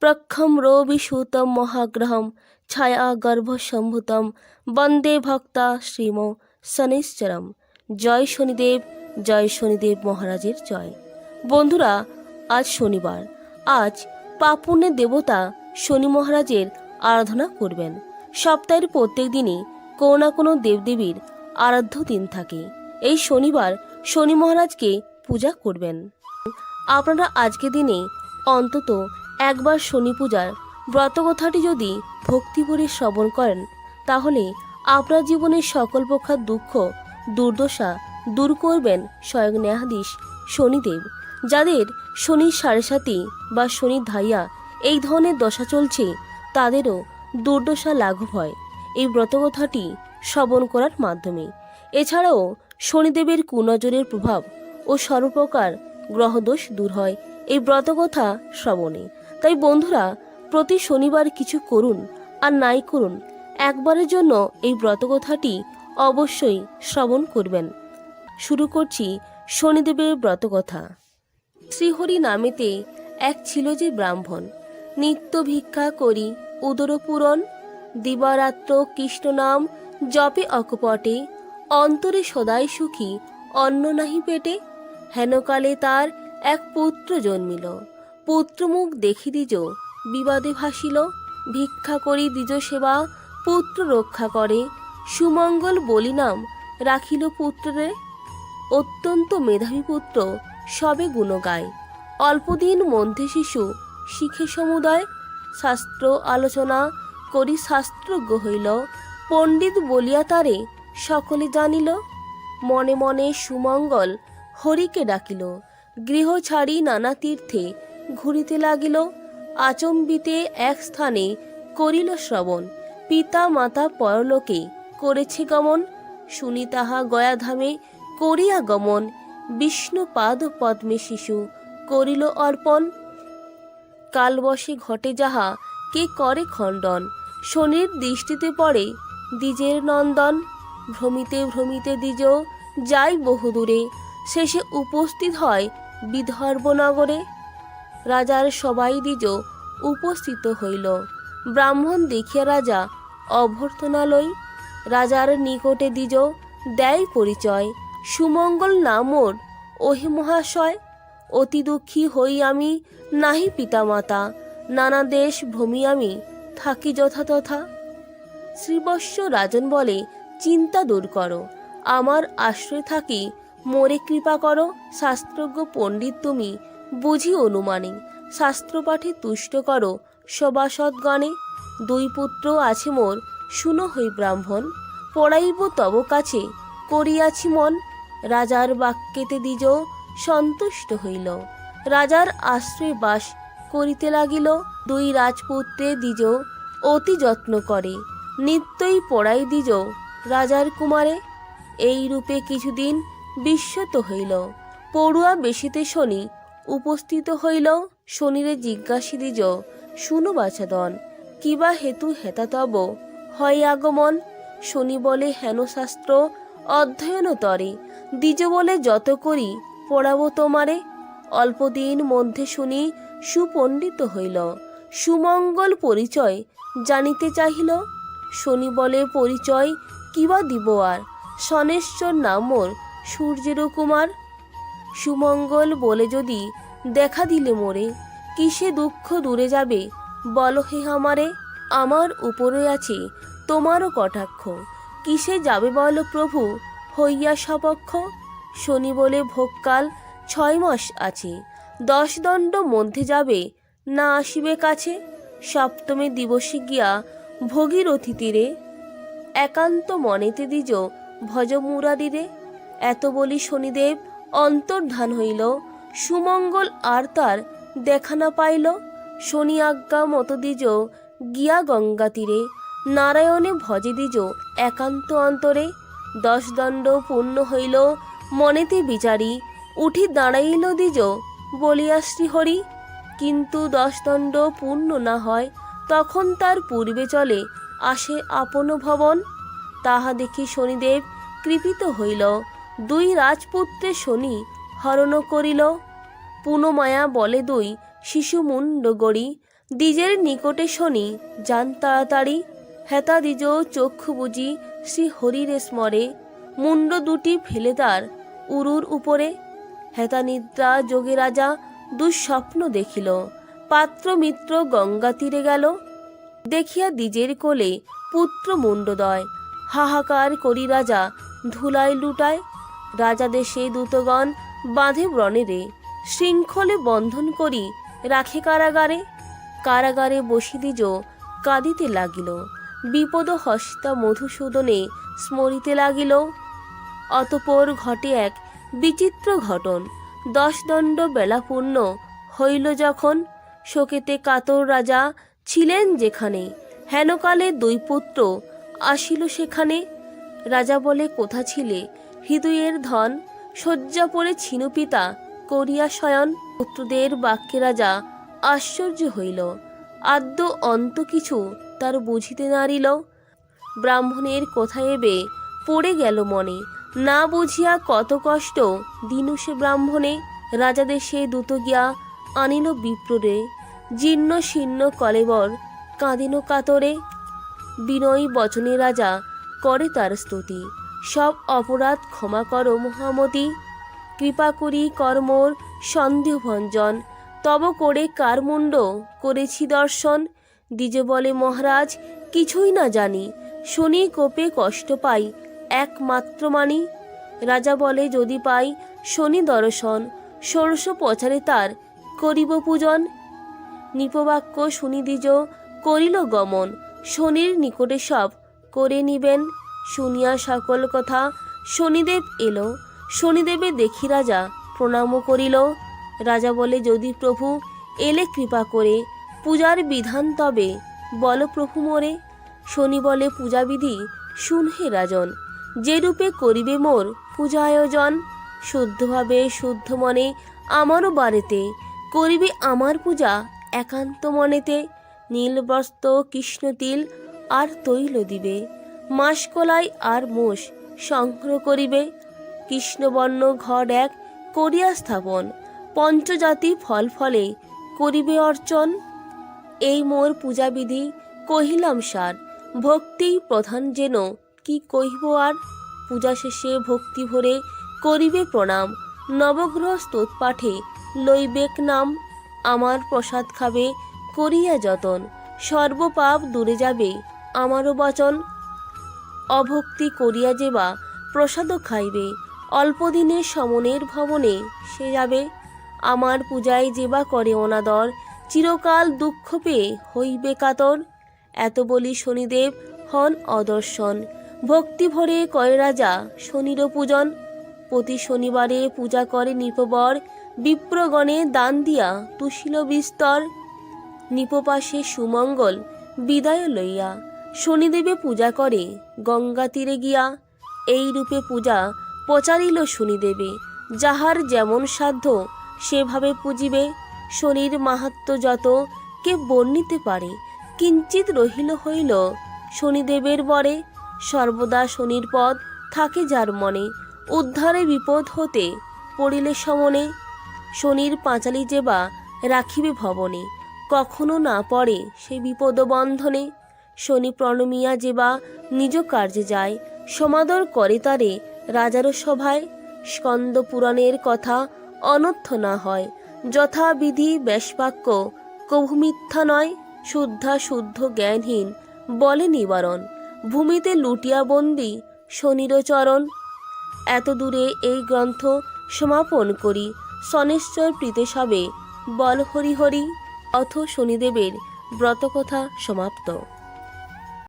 প্রক্ষম রবিসূতম মহাগ্রহম ছায়া গর্ভসম্ভূতম বন্দে ভক্তা শ্রীম শনিশ্চরম। জয় শনিদেব জয় শনিদেব মহারাজের জয়। বন্ধুরা, আজ শনিবার। আজ পাপুণ্যের দেবতা শনি মহারাজের আরাধনা করবেন। সপ্তাহের প্রত্যেক দিনই কোনো না কোনো দেবদেবীর আরাধ্য দিন থাকে। এই শনিবার শনি মহারাজকে পূজা করবেন। আপনারা আজকে দিনে অন্তত একবার শনি পূজার ব্রতকথাটি যদি ভক্তি করে শ্রবণ করেন, তাহলে আপনার জীবনের সকল প্রকার দুঃখ, দুর্দশা দূর করবেন স্বয়ং ন্যাহাধীশ শনিদেব, যাদের শনির সাড়ে সাথী বা শনির ধাইয়া এই ধরনের দশা চলছে, তাদেরও দুর্দশা লাঘব হয়। এই ব্রতকথাটি শ্রবণ করার মাধ্যমে। এছাড়াও শনিদেবের কুনজরের প্রভাব ও সর্বপ্রকার গ্রহদোষ দূর হয়। এই ব্রতকথা শ্রবণে। তাই বন্ধুরা, প্রতি শনিবার কিছু করুন আর নাই করুন, একবারের জন্য এই ব্রতকথাটি অবশ্যই শ্রবণ করবেন। শুরু করছি শনিদেবের ব্রতকথা। শ্রীহরি নামেতে এক ছিল যে ব্রাহ্মণ। নিত্য ভিক্ষা করি উদরপূরণ দিবারাত্র কৃষ্ণ নাম, জপে অকপটে, অন্তরে সদাই সুখী, অন্ন নাহি পেটে হেনকালে তার এক পুত্র জন্মিল। পুত্রমুখ দেখি দিজ বিবাদে ভাসিল। ভিক্ষা করি দিজ সেবা, পুত্র রক্ষা করে। সুমঙ্গল বলি নাম রাখিল পুত্রে অত্যন্ত মেধাবী পুত্র, সবে গুণ গায় অল্পদিন মধ্যে শিশু, শিখে সমুদায়। শাস্ত্র আলোচনা করি শাস্ত্রজ্ঞ হইল পণ্ডিত বলিয়া তারে সকলে জানিল। মনে মনে সুমঙ্গল হরিকে ডাকিল। গৃহ ছাড়ি নানা তীর্থে ঘুরিতে লাগিল। আচম্বিতে এক স্থানে করিল শ্রবণ। পিতা, মাতা পরলোকে করেছে গমন। শুনি তাহা গয়াধামে করিয়া গমন। বিষ্ণু পাদ পদ্মে শিশু করিল অর্পণ। কালবশে ঘটে যাহা, কে করে খণ্ডন? শনির দৃষ্টিতে পড়ে দ্বিজের নন্দন। ভ্রমিতে ভ্রমিতে দ্বিজ, যাই বহুদূরে শেষে উপস্থিত হয় বিদর্ভনগরে। রাজার সবাই দ্বিজ উপস্থিত হইল। ব্রাহ্মণ দেখিয়া রাজা অভ্যর্থনালয়, রাজার নিকটে দ্বিজ, দেয় পরিচয়। সুমঙ্গল নামোর, ওহে মহাশয়, অতি দুঃখী হই আমি নাহি পিতামাতা, নানা দেশ ভ্রমি আমি, থাকি যথাতথা। শ্রীবৎস রাজন বলে, চিন্তা দূর করো, আমার আশ্রয় থাকি মোরে কৃপা করো, শাস্ত্রজ্ঞ পণ্ডিত তুমি। বুঝি অনুমানে, শাস্ত্রপাঠে তুষ্ট করো সভাসদগণে দুই পুত্র আছে মোর, শুনো হই ব্রাহ্মণ। পড়াইব তব কাছে, করিয়াছি মন। রাজার বাক্যেতে দ্বিজ, সন্তুষ্ট হইল। রাজার আশ্রয় বাস করিতে লাগিল, দুই রাজপুত্রে দ্বিজ, অতি যত্ন করে। নিত্যই পড়াই দিজ রাজার কুমারে। এই রূপে কিছুদিন বিস্মত হইল। পড়ুয়া বেশিতে শনি উপস্থিত হইল। শনিরে জিজ্ঞাসি দিজ, শুনু বাছাদন কিবা হেতু হেতাতব? হয় আগমন? শনি বলে, হেন শাস্ত্র, অধ্যয়ন তরে। দ্বিজ বলে, যত করি, পড়াবো তোমারে। অল্পদিন মধ্যে শুনি সুপণ্ডিত হইল। সুমঙ্গল পরিচয় জানিতে চাহিল। শনি বলে, পরিচয় কিবা দিব আর? সনেশ্বর নামর সূর্যের কুমার? সুমঙ্গল বলে যদি দেখা দিলে মোরে, কিসে দুঃখ দূরে যাবে? বলো হে আমারে, আমার উপরে আছে তোমারও কটাক্ষ। কিসে যাবে বলো প্রভু, হইয়া সপক্ষ? শনি বলে ভোগকাল ছয় মাস আছে। দশ দণ্ড মধ্যে যাবে, না আসিবে কাছে? সপ্তমী দিবসে গিয়া ভোগীর অতিথিরে, একান্ত মনেতে দিজ ভজ মুরারিরে এত বলি শনিদেব অন্তর্ধান হইল, সুমঙ্গল আর তার দেখা না পাইল। শনি আজ্ঞা মতো দিজ গিয়া গঙ্গা তীরে, নারায়ণে ভজে দিজ একান্ত অন্তরে। দশ দণ্ড পূর্ণ হইল, মনেতে বিচারি, উঠি দাঁড়াইল দ্বিজ বলিয়া শ্রীহরি। কিন্তু দশ দণ্ড পূর্ণ না হয়, তখন তার পূর্বে চলে আসে আপন ভবন। তাহা দেখি শনিদেব কৃপিত হইল দুই রাজপুত্রে শনি হরণ করিল। পুনমায়া বলে দুই শিশু মুন্ড গড়ি দ্বিজের নিকটে শনি, যান তাড়াতাড়ি। হেতা দ্বিজ চক্ষু বুঝি শ্রী হরির স্মরে মুন্ড দুটি ফেলে তার উরুর উপরে। হেতা নিদ্রা যোগে রাজা দুঃস্বপ্ন দেখিল পাত্র মিত্র গঙ্গা তীরে গেল। দেখিয়া দ্বিজের কোলে পুত্র মুন্ডদয় হাহাকার করি রাজা ধুলায় লুটায়। রাজা সেই দূতগণ বাঁধে ব্রণেরে শৃঙ্খলে বন্ধন করি রাখে কারাগারে। কারাগারে বসি দ্বিজ, কাঁদিতে লাগিল, বিপদ হস্তা মধুসূদনে স্মরিতে লাগিল। অতপর ঘটে এক বিচিত্র ঘটন, দশ দণ্ড বেলাপূর্ণ হইল যখন। শোকেতে কাতর রাজা ছিলেন যেখানে, হেনকালে দুই পুত্র আসিল সেখানে। রাজা বলে, কোথা ছিলে? হৃদয়ের ধন শয্যা পড়ে ছিনু পিতা করিয়া শয়ন পুত্রদের বাক্যে রাজা আশ্চর্য হইল। আদ্য অন্ত কিছু তার বুঝিতে নারিল ব্রাহ্মণের কথা এবে পড়ে গেল মনে। না বুঝিয়া কত কষ্ট দিনু সে ব্রাহ্মণে। রাজা দেশে দ্রুত গিয়া আনিল বিপ্ররে। জীর্ণ শীর্ণ কলেবর কাঁদিন কাতরে। বিনয়ী বচনে রাজা করে তার স্তুতি। সব অপরাধ ক্ষমা করো মহামতি। কৃপা করি কর্মর সন্দেহ ভঞ্জন তব করে কারমুণ্ড করেছি দর্শন। দ্বিজে বলে মহারাজ, কিছুই না জানি। শুনি কোপে কষ্ট পাই, একমাত্র মানি। রাজা বলে, যদি পাই শনি দর্শন, ষোড়শ পচারে তার করিব পূজন। নিপবাক্য শুনি দ্বিজ, করিল গমন। শনির নিকটে সব করে নিবেন। শুনিয়া সকল কথা শনিদেব এলো। শনিদেবে দেখি রাজা প্রণাম করিল। রাজা বলে, যদি প্রভু এলে কৃপা করে, পূজার বিধান তবে বল প্রভু মোরে। শনি বলে, পূজাবিধি শুনহে রাজন, যে রূপে করিবে মোর পূজা আয়োজন, শুদ্ধভাবে, শুদ্ধ মনে আমারও বাড়িতে করিবে আমার পূজা একান্ত মনেতে নীলবস্ত্র কৃষ্ণতিল আর তৈল দিবে। মাসকলাই আর মোষ সংগ্রহ করিবে। কৃষ্ণবর্ণ ঘর এক করিয়া স্থাপন। পঞ্চজাতি ফল ফলে করিবে অর্চন। এই মোর পূজাবিধি কহিলাম সার। ভক্তি প্রধান যেন, কি কহিব আর? পূজা শেষে ভক্তি ভরে করিবে প্রণাম। নবগ্রহ স্তোত পাঠে লইবেক নাম। আমার প্রসাদ খাবে, করিয়া যতন। সর্বপাপ দূরে যাবে, আমারও বচন। অভক্তি করিয়া যেবা প্রসাদও খাইবে অল্পদিনে সমনের ভবনে সে যাবে। আমার পূজায় যেবা করে অনাদর, চিরকাল দুঃখ পেয়ে হইবে কাতর। এত বলি শনিদেব, হন অদর্শন। ভক্তি ভরে কয় রাজা শনির পূজন। প্রতি শনিবারে পূজা করে নিপবর, বিপ্রগণে দান দিয়া তুষিল বিস্তর। নিপপাশে সুমঙ্গল বিদায় লইয়া শনিদেবে পূজা করে, গঙ্গা তীরে গিয়া এই রূপে পূজা প্রচারিল শনিদেবে। যাহার যেমন সাধ্য সেভাবে পুজিবে, শনির মাহাত্ম যত কে বর্ণিতে পারে। কিঞ্চিত রহিল হইল শনিদেবের বরে, সর্বদা শনির পদ থাকে যার মনে। উদ্ধারে বিপদ হতে পড়িলে সমনে, শনির পাঁচালি যেবা রাখিবে ভবনে। কখনো না পড়ে সে বিপদ বন্ধনে শনি প্রণমিয়া যেবা নিজ কার্যে যায়, সমাদর করে তারে রাজারও সভায়। স্কন্দ পুরাণের কথা অনর্থ না হয়। যথাবিধি ব্যাসবাক্য কভু মিথ্যা নয়, শুদ্ধা শুদ্ধ জ্ঞানহীন, বলে নিবারণ। ভূমিতে লুটিয়া বন্দি শনির চরণ। এত দূরে এই গ্রন্থ সমাপন করি। সনেশ্বর প্রীতে সবে, বল হরি হরি, অথ শনিদেবের ব্রতকথা সমাপ্ত।